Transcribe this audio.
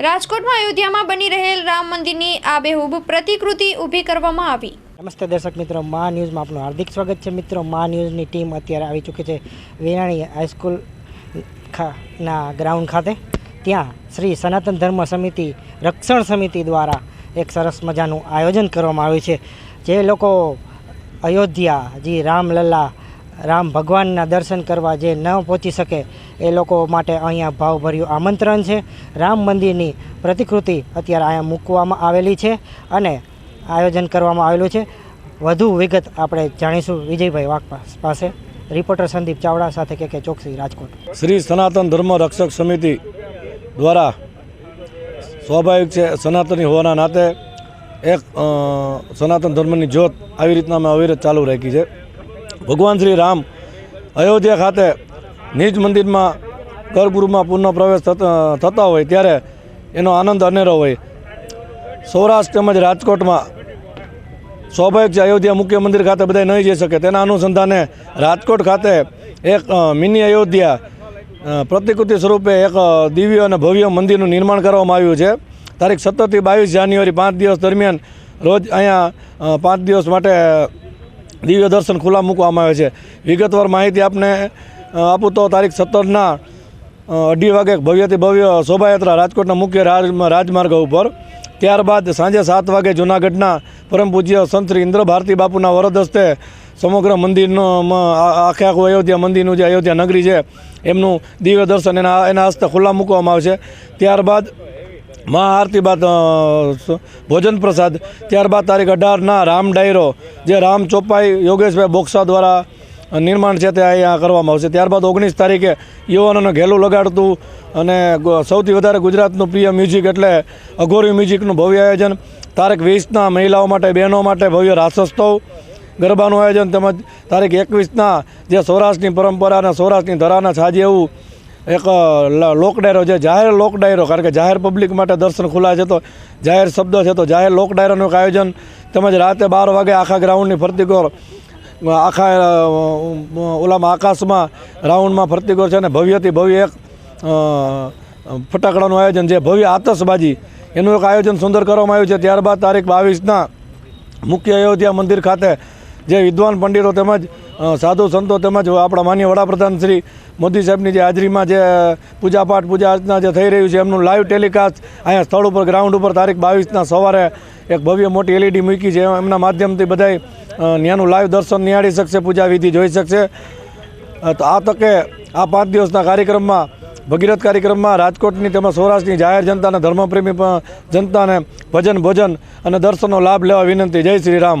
રાજકોટમાં અયોધ્યામાં બની રહેલ રામ મંદિરની આબેહૂબ પ્રતિકૃતિ ઊભી કરવામાં આવી. નમસ્તે દર્શક મિત્રો, મા ન્યૂઝમાં આપનું હાર્દિક સ્વાગત છે. મિત્રો, મા ન્યૂઝની ટીમ અત્યારે આવી ચૂકી છે વેરાણી હાઈસ્કૂલ ના, ગ્રાઉન્ડ ખાતે. ત્યાં શ્રી સનાતન ધર્મ સમિતિ, રક્ષણ સમિતિ દ્વારા એક સરસ મજાનું આયોજન કરવામાં આવ્યું છે. જે લોકો અયોધ્યા, જે રામલલ્લા રામ ભગવાનના દર્શન કરવા જે ન પહોંચી શકે એ લોકો માટે અહીંયા ભાવભર્યું આમંત્રણ છે. રામ મંદિરની પ્રતિકૃતિ અત્યારે અહીંયા મૂકવામાં આવેલી છે અને આયોજન કરવામાં આવેલું છે. વધુ વિગત આપણે જાણીશું વિજયભાઈ વાઘ પાસે. રિપોર્ટર સંદીપ ચાવડા સાથે કે કે ચોકસી રાજકોટ. શ્રી સનાતન ધર્મ રક્ષક સમિતિ દ્વારા સ્વાભાવિક છે, સનાતની હોવાના નાતે એક સનાતન ધર્મની જ્યોત આવી રીતના અમે અવિરત ચાલુ રાખી છે. ભગવાન શ્રી રામ અયોધ્યા ખાતે નિજ મંદિરમાં ગર્ભગૃહમાં પૂર્ણ પ્રવેશ થતા હોય ત્યારે એનો આનંદ અનેરો હોય. સૌરાષ્ટ્ર તેમજ રાજકોટમાં સ્વાભાવિક છે, અયોધ્યા મુખ્ય મંદિર ખાતે બધા નહીં જઈ શકે. તેના અનુસંધાને રાજકોટ ખાતે એક મિની અયોધ્યા પ્રતિકૃતિ સ્વરૂપે એક દિવ્ય અને ભવ્ય મંદિરનું નિર્માણ કરવામાં આવ્યું છે. તારીખ સત્તરથી બાવીસ જાન્યુઆરી પાંચ દિવસ દરમિયાન રોજ અહીંયા પાંચ દિવસ માટે દિવ્ય દર્શન ખુલ્લા મૂકવામાં આવે છે. વિગતવાર માહિતી આપને આપું તો તારીખ સત્તરના અઢી વાગે ભવ્યથી ભવ્ય શોભાયાત્રા રાજકોટના મુખ્ય રાજ, રાજમાર્ગ ઉપર. ત્યારબાદ સાંજે સાત વાગે જૂનાગઢના પરમ પૂજ્ય સંત શ્રી ઇન્દ્ર ભારતી બાપુના વરદ હસ્તે સમગ્ર મંદિરનો આખે આખું અયોધ્યા મંદિરનું જે અયોધ્યા નગરી છે, એમનું દિવ્ય દર્શન એના એના હસ્તે ખુલ્લા મૂકવામાં આવશે. ત્યારબાદ મહાઆરતી બાદ ભોજન પ્રસાદ. ત્યારબાદ તારીખ અઢારના રામ ડાયરો, જે રામ ચોપાઈ યોગેશભાઈ બોક્સા દ્વારા નિર્માણ છે તે અહીંયા કરવામાં આવશે. ત્યારબાદ ઓગણીસ તારીખે યુવાનોને ઘેલું લગાડતું અને સૌથી વધારે ગુજરાતનું પ્રિય મ્યુઝિક એટલે અઘોરી મ્યુઝિકનું ભવ્ય આયોજન. તારીખ વીસના મહિલાઓ માટે, બહેનો માટે ભવ્ય રાસોત્સવ. ગરબાનું આયોજન તેમજ તારીખ એકવીસના જે સૌરાષ્ટ્રની પરંપરા અને સૌરાષ્ટ્રની ધરાના છાજે એવું એક લોક ડાયરો છે જાહેર લોક ડાયરો કારણ કે જાહેર પબ્લિક માટે દર્શન ખુલ્લા છે તો જાહેર શબ્દ છે તો જાહેર લોક ડાયરાનું આયોજન તેમજ રાતે બાર વાગે આખા ગ્રાઉન્ડની ફરતી ગોર આખા ઓલામાં આકાશમાં રાઉન્ડમાં ફરતી ગોર છે અને ભવ્યથી ભવ્ય એક ફટાકડાનું આયોજન છે. ભવ્ય આતશબાજી. એનું એક આયોજન સુંદર કરવામાં આવ્યું છે. ત્યારબાદ તારીખ બાવીસના મુખ્ય અયોધ્યા મંદિર ખાતે જે વિદ્વાન પંડિતો તેમજ સાધુ સંતો તેમજ આપણા માન્ય વડાપ્રધાન શ્રી મોદી સાહેબની જે હાજરીમાં જે પૂજાપાઠ, પૂજા અર્ચના જે થઈ રહ્યું છે, એમનું લાઈવ ટેલિકાસ્ટ અહીંયા સ્થળ ઉપર ગ્રાઉન્ડ ઉપર તારીખ બાવીસના સવારે એક ભવ્ય મોટી એલઈડી મૂકી છે. એમના માધ્યમથી બધાય ત્યાંનું લાઈવ દર્શન નિહાળી શકશે, પૂજા વિધિ જોઈ શકશે. તો આ તકે આ પાંચ દિવસના કાર્યક્રમમાં, ભગીરથ કાર્યક્રમમાં રાજકોટની તેમજ સૌરાષ્ટ્રની જાહેર જનતાને ધર્મપ્રેમી જનતાને ભજન ભોજન અને દર્શનનો લાભ લેવા વિનંતી. જય શ્રી રામ.